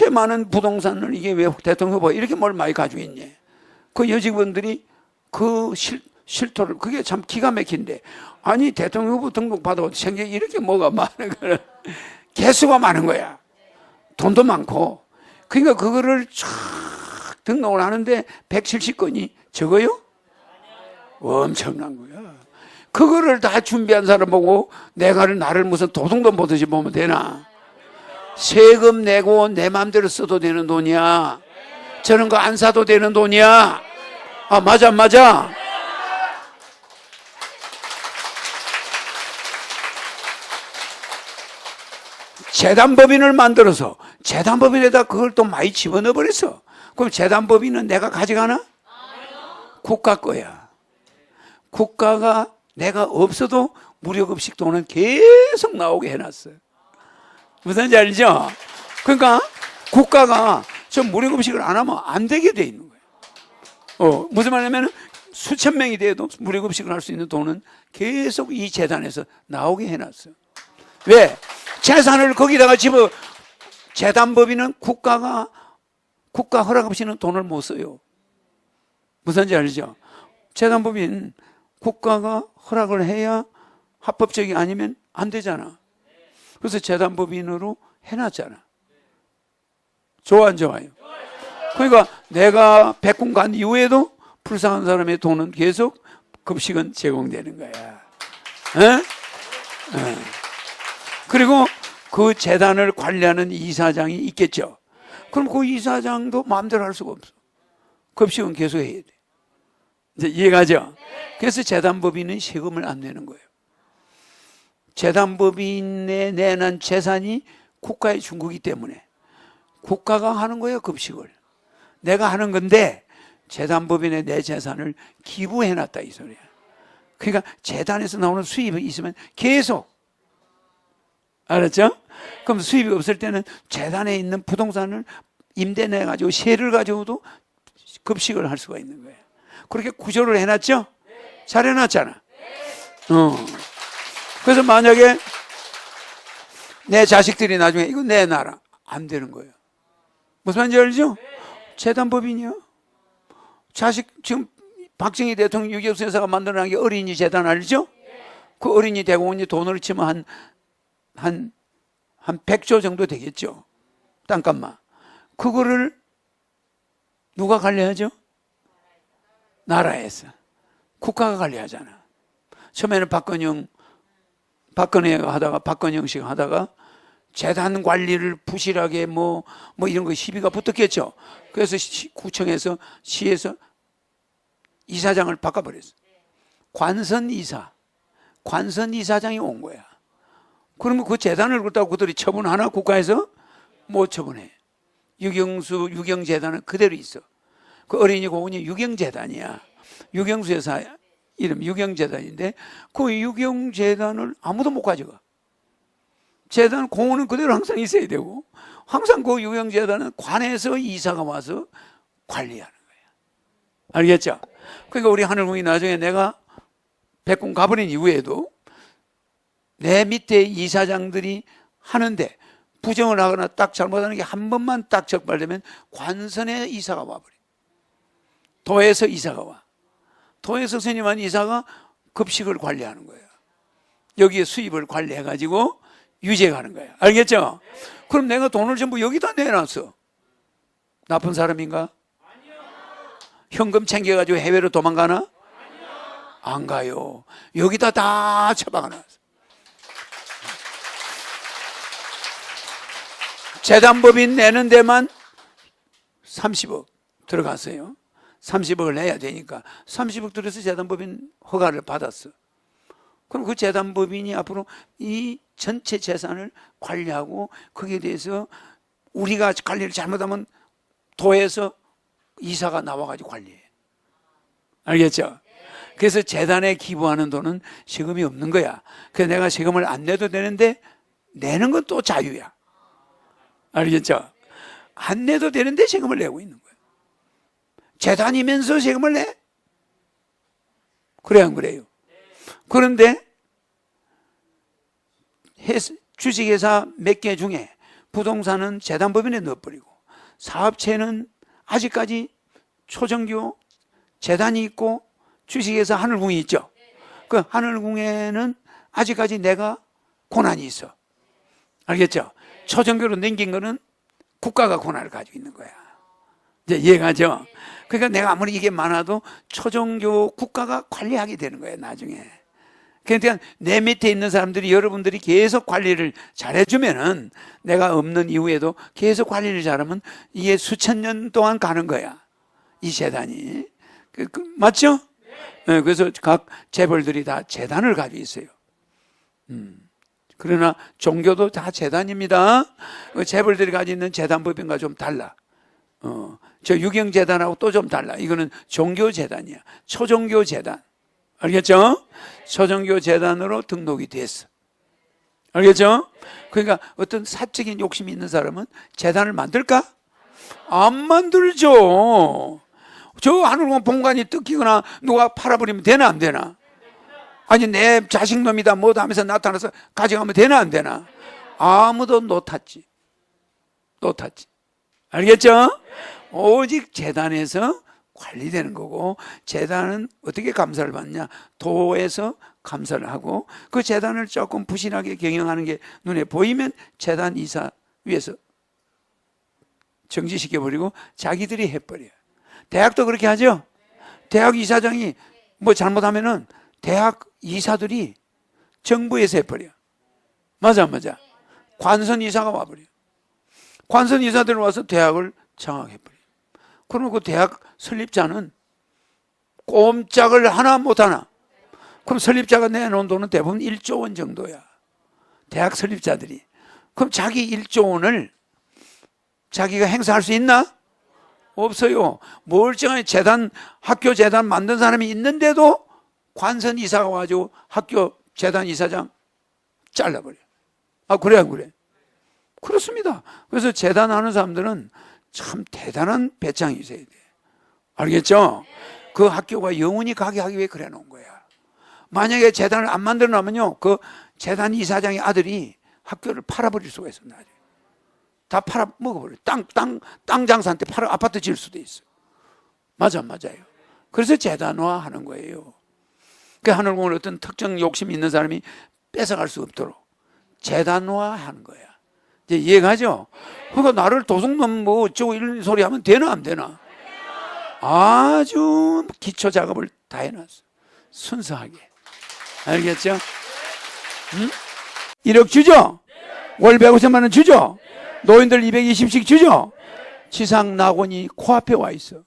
이렇게 많은 부동산을 이게 왜 대통령 후보 이렇게 뭘 많이 가지고 있니? 그 여직원들이 그 실, 실토를 그게 참 기가 막힌데 아니 대통령 후보 등록 받아도 생각이 이렇게 뭐가 많은 거는 개수가 많은 거야. 돈도 많고 그러니까 그거를 쫙 등록을 하는데 170건이 적어요? 엄청난 거야. 그거를 다 준비한 사람 보고 내가 나를 무슨 도둑도 보듯이 보면 되나? 세금 내고 내 마음대로 써도 되는 돈이야. 저런 거 안 사도 되는 돈이야. 아, 맞아, 맞아. 재단법인을 만들어서 재단법인에다 그걸 또 많이 집어넣어 버렸어. 그럼 재단법인은 내가 가져가나? 국가 거야. 국가가 내가 없어도 무료급식 돈은 계속 나오게 해놨어요. 무슨지 알죠? 그러니까 국가가 저 무료급식을 안 하면 안 되게 돼 있는 거예요. 어, 무슨 말이냐면 수천 명이 돼도 무료급식을 할 수 있는 돈은 계속 이 재단에서 나오게 해놨어요. 왜? 재산을 거기다가 집어 재단법인은 국가가 국가 허락 없이는 돈을 못 써요. 무슨지 알죠? 재단법인 국가가 허락을 해야 합법적이 아니면 안 되잖아. 그래서 재단법인으로 해놨잖아. 좋아 안 좋아요? 그러니까 내가 백군 간 이후에도 불쌍한 사람의 돈은 계속 급식은 제공되는 거야. 에? 에. 그리고 그 재단을 관리하는 이사장이 있겠죠. 그럼 그 이사장도 마음대로 할 수가 없어. 급식은 계속 해야 돼. 이제 이해가죠? 그래서 재단법인은 세금을 안 내는 거예요. 재단법인에 내는 재산이 준 거기 때문에 국가가 하는 거예요, 급식을. 내가 하는 건데 재단법인에 내 재산을 기부해 놨다 이 소리야. 그러니까 재단에서 나오는 수입이 있으면 계속 알았죠? 그럼 수입이 없을 때는 재단에 있는 부동산을 임대 내 가지고 세를 가지고도 급식을 할 수가 있는 거예요. 그렇게 구조를 해놨죠? 잘 해놨잖아. 어. 그래서 만약에 내 자식들이 나중에 이거 내놔라 안 되는 거예요. 무슨 말인지 알죠? 재단법인이요. 자식 지금 박정희 대통령 유교수 여사가 만들어낸 게 어린이 재단 알죠? 그 어린이 대공원이 돈으로 치면 한, 한, 한 100조 정도 되겠죠. 땅값만. 그거를 누가 관리하죠? 나라에서. 국가가 관리하잖아. 처음에는 박건영, 박근혜가 하다가, 박건영 씨가 하다가 재단 관리를 부실하게 뭐, 뭐 이런 거 시비가 붙었겠죠. 그래서 시- 구청에서, 시에서 이사장을 바꿔버렸어. 관선 이사. 관선 이사장이 온 거야. 그러면 그 재단을 그렇다고 그들이 처분하나 국가에서 못 처분해. 유경수 유경재단은 그대로 있어. 그 어린이 공원이 유경재단이야. 유경수 여사 이름 유경재단인데 그 유경재단을 아무도 못 가져가. 재단 공원은 그대로 항상 있어야 되고 항상 그 유경재단은 관에서 이사가 와서 관리하는 거야. 알겠죠? 그러니까 우리 하늘궁이 나중에 내가 백군 가버린 이후에도 내 밑에 이사장들이 하는데 부정을 하거나 딱 잘못하는 게 한 번만 딱 적발되면 관선에 이사가 와버려. 도에서 이사가 와. 도에서 선임한 이사가 급식을 관리하는 거예요. 여기에 수입을 관리해가지고 유지해가는 거예요. 알겠죠? 그럼 내가 돈을 전부 여기다 내놨어. 나쁜 사람인가? 현금 챙겨가지고 해외로 도망가나? 안 가요. 여기다 다 처박아놨어. 재단법인 내는 데만 30억 들어갔어요. 30억을 내야 되니까 30억 들여서 재단법인 허가를 받았어. 그럼 그 재단법인이 앞으로 이 전체 재산을 관리하고 거기에 대해서 우리가 관리를 잘못하면 도에서 이사가 나와가지고 관리해. 알겠죠? 그래서 재단에 기부하는 돈은 세금이 없는 거야. 그래서 내가 세금을 안 내도 되는데 내는 건 또 자유야. 알겠죠? 안 내도 되는데 세금을 내고 있는 거예요. 재단이면서 세금을 내? 그래, 안 그래요? 그런데 회사- 주식회사 몇 개 중에 부동산은 재단법인에 넣어버리고 사업체는 아직까지 초정교 재단이 있고 주식회사 하늘궁이 있죠. 그 하늘궁에는 아직까지 내가 고난이 있어. 알겠죠? 초정교로 넘긴 거는 국가가 고난을 가지고 있는 거야. 이제 이해가죠? 그러니까 내가 아무리 이게 많아도 초정교 국가가 관리하게 되는 거예요, 나중에. 그러니까 내 밑에 있는 사람들이 여러분들이 계속 관리를 잘해주면은 내가 없는 이후에도 계속 관리를 잘하면 이게 수천 년 동안 가는 거야. 이 재단이. 그, 그, 맞죠? 네, 그래서 각 재벌들이 다 재단을 가지고 있어요. 음. 그러나 종교도 다 재단입니다. 그 재벌들이 가지고 있는 재단법인과 좀 달라. 어, 저 유경재단하고 또 좀 달라. 이거는 종교재단이야. 초종교재단. 알겠죠? 초종교 재단으로 등록이 됐어. 알겠죠? 그러니까 어떤 사적인 욕심이 있는 사람은 재단을 만들까? 안 만들죠. 저 하늘공 본관이 뜯기거나 누가 팔아버리면 되나 안 되나? 아니 내 자식 놈이다 뭐다 하면서 나타나서 가져가면 되나 안 되나? 아무도 놓탔지. 놓탔지. 알겠죠? 오직 재단에서 관리되는 거고 재단은 어떻게 감사를 받냐? 도에서 감사를 하고 그 재단을 조금 부실하게 경영하는 게 눈에 보이면 재단 이사 위에서 정지시켜 버리고 자기들이 해버려. 요 대학도 그렇게 하죠. 대학 이사장이 뭐 잘못하면은 대학 이사들이 정부에서 해버려. 맞아, 안 맞아. 관선 이사가 와버려. 관선 이사들 와서 대학을 장악해버려. 그러면 그 대학 설립자는 꼼짝을 하나 못하나. 그럼 설립자가 내놓은 돈은 대부분 1조 원 정도야. 대학 설립자들이. 그럼 자기 1조 원을 자기가 행사할 수 있나? 없어요. 멀쩡한 재단, 학교 재단 만든 사람이 있는데도 관선 이사가 와가지고 학교 재단 이사장 잘라버려. 아, 그래, 안 그래? 그렇습니다. 그래서 재단하는 사람들은 참 대단한 배짱이 있어야 돼. 알겠죠? 그 학교가 영원히 가게 하기 위해 그래 놓은 거야. 만약에 재단을 안 만들어 놔면요, 그 재단 이사장의 아들이 학교를 팔아버릴 수가 있어, 나중에. 다 팔아 먹어버려. 땅, 땅, 땅 장사한테 팔아 아파트 지을 수도 있어. 맞아, 맞아요. 그래서 재단화 하는 거예요. 그 하늘공을 어떤 특정 욕심이 있는 사람이 뺏어갈 수 없도록 재단화 하는 거야. 이제 이해가죠? 그러니까 나를 도둑놈 뭐 어쩌고 이런 소리 하면 되나 안 되나? 아주 기초 작업을 다 해놨어. 순수하게. 알겠죠? 응? 1억 주죠? 월 150만 원 주죠? 노인들 220씩 주죠? 지상 낙원이 코앞에 와 있어.